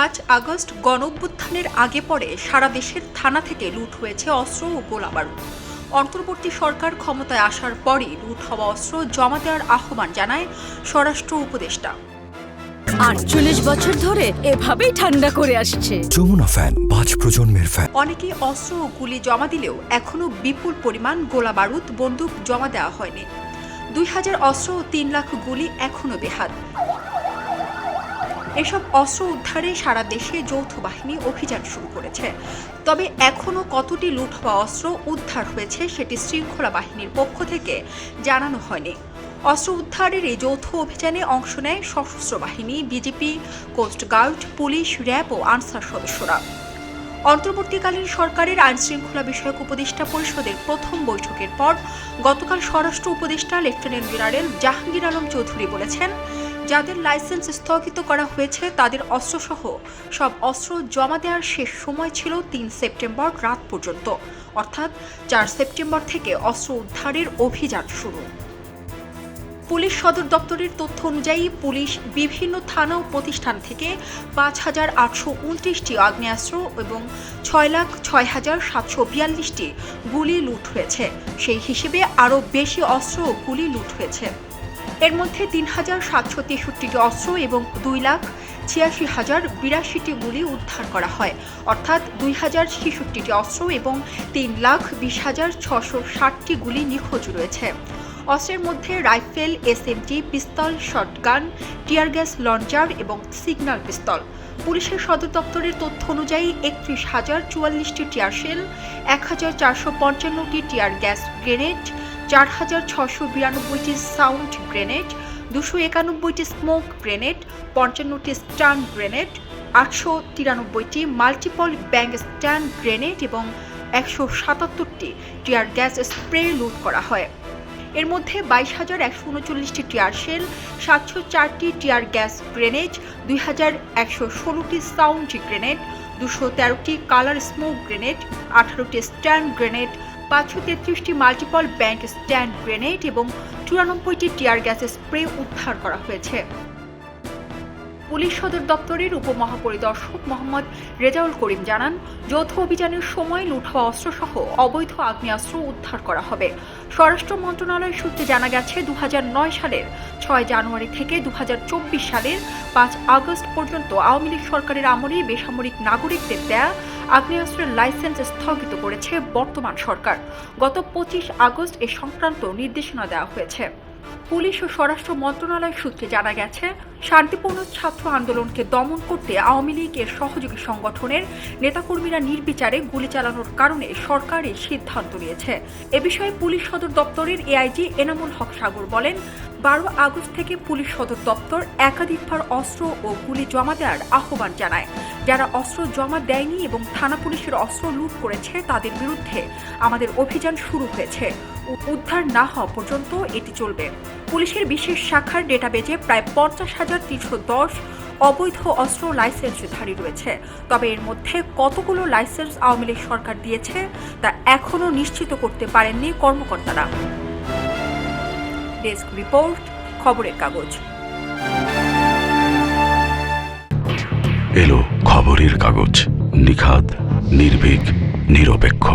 পাঁচ আগস্ট গণ অভ্যুত্থানের আগে পরে সারা দেশের থানা থেকে লুট হয়েছে অস্ত্র ও গোলাবারুদ অন্তর্বর্তী সরকার ক্ষমতায় আসার পরই লুট হওয়া অস্ত্র জমা দেওয়ার আহ্বান জানায় স্বরাষ্ট্র উপদেষ্টা। আটচল্লিশ বছর ধরে এভাবেই ঠান্ডা করে আসছে। যমুনা ফ্যান পাঁচ প্রজন্মের ফ্যান। অনেকেই অস্ত্র ও গুলি জমা দিলেও এখনও বিপুল পরিমাণ গোলা বারুদ বন্দুক জমা দেওয়া হয়নি। দুই হাজার অস্ত্র ও তিন লাখ গুলি এখনও বেহাত এসব অস্ত্র উদ্ধারে সারা দেশে যৌথ বাহিনী অভিযান শুরু করেছে। তবে এখনও কতটি লুট হওয়া অস্ত্র উদ্ধার হয়েছে সেটি শৃঙ্খলা বাহিনীর পক্ষ থেকে জানানো হয়নি। অস্ত্র উদ্ধারের এই যৌথ অভিযানে অংশ নেয় সশস্ত্র বাহিনী, বিজেপি কোস্টগার্ড পুলিশ, র্যাব ও আনসার সদস্যরা। অন্তর্বর্তীকালীন সরকারের আইন শৃঙ্খলা বিষয়ক উপদেষ্টা পরিষদের প্রথম বৈঠকের পর গতকাল স্বরাষ্ট্র উপদেষ্টা লেফটেন্যান্ট জেনারেল জাহাঙ্গীর আলম চৌধুরী বলেছেন যাদের লাইসেন্স স্থগিত করা হয়েছে, তাদের অস্ত্রসহ সব অস্ত্র জমা দেওয়ার শেষ সময় ছিল তিন সেপ্টেম্বর রাত পর্যন্ত। অর্থাৎ চার সেপ্টেম্বর থেকে অস্ত্র উদ্ধারের অভিযান শুরু। পুলিশ সদর দপ্তরের তথ্য অনুযায়ী পুলিশ বিভিন্ন থানা ও প্রতিষ্ঠান থেকে পাঁচ হাজার আটশো উনত্রিশটি আগ্নেয়াস্ত্র এবং ছয় লাখ ছয় হাজার সাতশো বিয়াল্লিশটি গুলি লুট হয়েছে। সেই হিসেবে আরও বেশি অস্ত্র ও গুলি লুট হয়েছে। এর মধ্যে তিন হাজার সাতশো তেষট্টিটি অস্ত্র এবং দুই লাখ ছিয়াশি হাজার বিরাশিটি গুলি উদ্ধার করা হয়। অর্থাৎ দুই হাজার ছেষট্টিটি অস্ত্র এবং তিন লাখ বিশ হাজার ছশো ষাটটি গুলি নিখোঁজ রয়েছে। অস্ত্রের মধ্যে rifle SMG pistol, shotgun, tear gas launcher এবং সিগন্যাল পিস্তল। পুলিশের সদর দপ্তরের তথ্য অনুযায়ী একত্রিশ হাজার চুয়াল্লিশটি টিয়ার শেল, এক হাজার চারশো পঞ্চান্নটি টিয়ার গ্যাস গ্রেনেড চার হাজার ছশো বিরানব্বইটি সাউন্ড গ্রেনেড, দুশো একানব্বইটি স্মোক গ্রেনেড, পঞ্চান্নটি স্টান গ্রেনেড, আটশো তিরানব্বইটি মাল্টিপল ব্যাঙ্ক স্ট্যান্ড গ্রেনেড এবং একশো সাতাত্তরটি টিয়ার গ্যাস স্প্রে লুট করা হয়। এর মধ্যে বাইশ হাজার একশো উনচল্লিশটি টিয়ার শেল, সাতশো চারটি টিয়ার গ্যাস গ্রেনেড, দুই হাজার একশো ষোলোটি সাউন্ড গ্রেনেড, দুশো তেরোটি কালার স্মোক গ্রেনেড, আঠারোটি স্ট্যান্ড গ্রেনেড পাঁচশো তেত্রিশটি মাল্টিপল ব্যাংক স্ট্যান্ড গ্রেনেড এবং চুরানব্বইটি টিয়ার গ্যাসের স্প্রে উদ্ধার করা হয়েছে। পুলিশ সদর দপ্তরের উপমহাপরিদর্শক মোহাম্মদ রেজাউল করিম জানান, যৌথ অভিযানের সময় লুট হওয়া অস্ত্রসহ অবৈধ আগ্নেয়াস্ত্র উদ্ধার করা হবে। স্বরাষ্ট্র মন্ত্রণালয় সূত্রে জানা গেছে দু হাজার নয় সালের ছয় জানুয়ারি থেকে দু হাজার চব্বিশ সালের পাঁচ আগস্ট পর্যন্ত আওয়ামী লীগ সরকারের আমলে বেসামরিক নাগরিকদের দেয়া আগ্নেয়াস্ত্রের লাইসেন্স স্থগিত করেছে বর্তমান সরকার। গত পঁচিশ আগস্ট এ সংক্রান্ত নির্দেশনা দেওয়া হয়েছে। পুলিশ ও স্বরাষ্ট্র মন্ত্রণালয় সূত্রে জানা গেছে, শান্তিপূর্ণ ছাত্র আন্দোলনকে দমন করতে আওয়ামী লীগের সহযোগী সংগঠনের নেতাকর্মীরা নির্বিচারে গুলি চালানোর কারণে সরকার এই সিদ্ধান্ত নিয়েছে। এ বিষয়ে পুলিশ সদর দপ্তরের এআইজি এনামুল হক সাগর বলেন বারো আগস্ট থেকে পুলিশ সদর দপ্তর একাধিকবার অস্ত্র ও গুলি জমা দেওয়ার আহ্বান জানায়। যারা অস্ত্র জমা দেয়নি এবং থানা পুলিশের অস্ত্র লুট করেছে, তাদের বিরুদ্ধে আমাদের অভিযান শুরু হয়েছে। উদ্ধার না হওয়া পর্যন্ত এটি চলবে। পুলিশের বিশেষ শাখার ডেটাবেজে প্রায় পঞ্চাশ হাজার তিনশো দশ অবৈধ অস্ত্র লাইসেন্সধারী রয়েছে। তবে এর মধ্যে কতগুলো লাইসেন্স আওয়ামী লীগ সরকার দিয়েছে, তা এখনও নিশ্চিত করতে পারেননি কর্মকর্তারা। ডেস্ক রিপোর্ট খবরের কাগজ। এলো খবরের কাগজ। নিখাদ নির্ভীক নিরপেক্ষ।